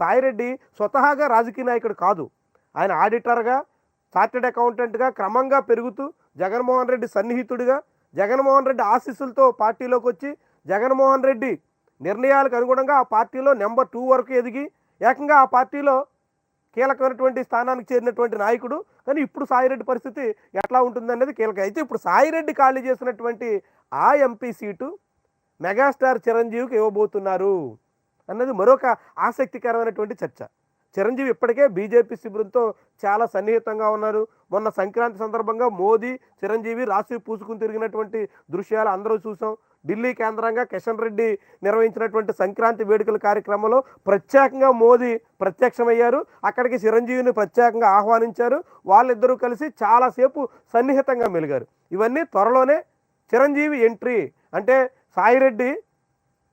సాయిరెడ్డి స్వతహాగా రాజకీయ నాయకుడు కాదు. ఆయన ఆడిటర్గా చార్టెడ్ అకౌంటెంట్గా క్రమంగా పెరుగుతూ జగన్మోహన్ రెడ్డి సన్నిహితుడిగా జగన్మోహన్ రెడ్డి ఆశీస్సులతో పార్టీలోకి వచ్చి జగన్మోహన్ రెడ్డి నిర్ణయాలకు అనుగుణంగా ఆ పార్టీలో నెంబర్ టూ వరకు ఎదిగి ఏకంగా ఆ పార్టీలో కీలకమైనటువంటి స్థానానికి చేరినటువంటి నాయకుడు. కానీ ఇప్పుడు సాయిరెడ్డి పరిస్థితి ఎట్లా ఉంటుందనేది కీలకం. అయితే ఇప్పుడు సాయిరెడ్డి ఖాళీ చేసినటువంటి ఆ ఎంపీ సీటు మెగాస్టార్ చిరంజీవికి ఇవ్వబోతున్నారు. అన్నది మరొక ఆసక్తికరమైనటువంటి చర్చ. చిరంజీవి ఇప్పటికే బీజేపీ శిబిరంతో చాలా సన్నిహితంగా ఉన్నారు. మొన్న సంక్రాంతి సందర్భంగా మోదీ చిరంజీవి రాశి పూసుకుని తిరిగినటువంటి దృశ్యాలు అందరూ చూసాం. ఢిల్లీ కేంద్రంగా కిషన్ రెడ్డి నిర్వహించినటువంటి సంక్రాంతి వేడుకల కార్యక్రమంలో ప్రత్యేకంగా మోదీ ప్రత్యక్షమయ్యారు. అక్కడికి చిరంజీవిని ప్రత్యేకంగా ఆహ్వానించారు. వాళ్ళిద్దరూ కలిసి చాలాసేపు సన్నిహితంగా మెలిగారు. ఇవన్నీ త్వరలోనే చిరంజీవి ఎంట్రీ అంటే సాయిరెడ్డి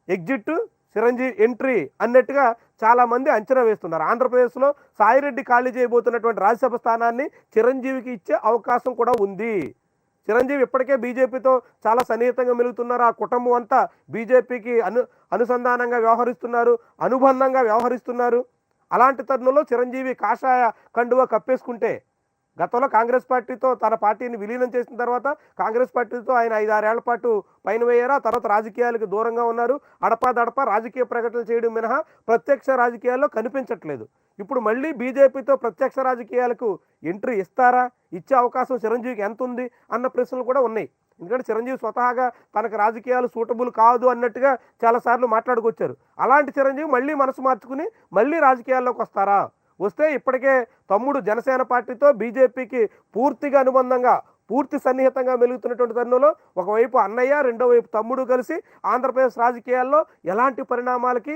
ఎగ్జిట్ చిరంజీవి ఎంట్రీ అన్నట్టుగా చాలామంది అంచనా వేస్తున్నారు. ఆంధ్రప్రదేశ్లో సాయిరెడ్డి ఖాళీ చేయబోతున్నటువంటి రాజ్యసభ స్థానాన్ని చిరంజీవికి ఇచ్చే అవకాశం కూడా ఉంది. చిరంజీవి ఇప్పటికే బీజేపీతో చాలా సన్నిహితంగా మెలుగుతున్నారు. ఆ కుటుంబం అంతా బీజేపీకి అను అనుసంధానంగా వ్యవహరిస్తున్నారు అనుబంధంగా వ్యవహరిస్తున్నారు. అలాంటి తరుణంలో చిరంజీవి కాషాయ కండువ కప్పేసుకుంటే గతంలో కాంగ్రెస్ పార్టీతో తన పార్టీని విలీనం చేసిన తర్వాత కాంగ్రెస్ పార్టీతో ఆయన ఐదారేళ్ళ పాటు పైన వేయారు తర్వాత రాజకీయాలకు దూరంగా ఉన్నారు. అడపాదడప రాజకీయ ప్రకటనలు చేయడం మినహా ప్రత్యక్ష రాజకీయాల్లో కనిపించట్లేదు. ఇప్పుడు మళ్ళీ బీజేపీతో ప్రత్యక్ష రాజకీయాలకు ఎంట్రీ ఇస్తారా? ఇచ్చే అవకాశం చిరంజీవికి ఎంత ఉంది? అన్న ప్రశ్నలు కూడా ఉన్నాయి. ఎందుకంటే చిరంజీవి స్వతహాగా తనకు రాజకీయాలు సూటబుల్ కాదు అన్నట్టుగా చాలాసార్లు మాట్లాడుకొచ్చారు. అలాంటి చిరంజీవి మళ్ళీ మనసు మార్చుకుని మళ్ళీ రాజకీయాల్లోకి వస్తారా? వస్తే ఇప్పటికే తమ్ముడు జనసేన పార్టీతో బీజేపీకి పూర్తిగా అనుబంధంగా పూర్తి సన్నిహితంగా మెలుగుతున్నటువంటి తరుణంలో ఒకవైపు అన్నయ్య రెండో వైపు తమ్ముడు కలిసి ఆంధ్రప్రదేశ్ రాజకీయాల్లో ఎలాంటి పరిణామాలకి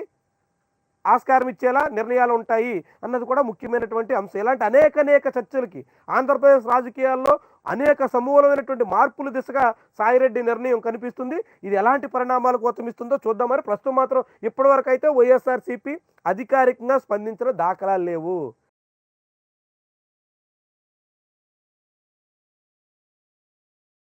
ఆస్కారం ఇచ్చేలా నిర్ణయాలు ఉంటాయి అన్నది కూడా ముఖ్యమైనటువంటి అంశం. ఇలాంటి అనేక అనేక చర్చలకి ఆంధ్రప్రదేశ్ రాజకీయాల్లో అనేక సమూలమైనటువంటి మార్పుల దిశగా సాయిరెడ్డి నిర్ణయం కనిపిస్తుంది. ఇది ఎలాంటి పరిణామాలకు గోతమిస్తుందో చూద్దామని ప్రస్తుతం మాత్రం ఇప్పటివరకు అయితే వైఎస్ఆర్సీపీ అధికారికంగా స్పందించిన దాఖలాలు లేవు.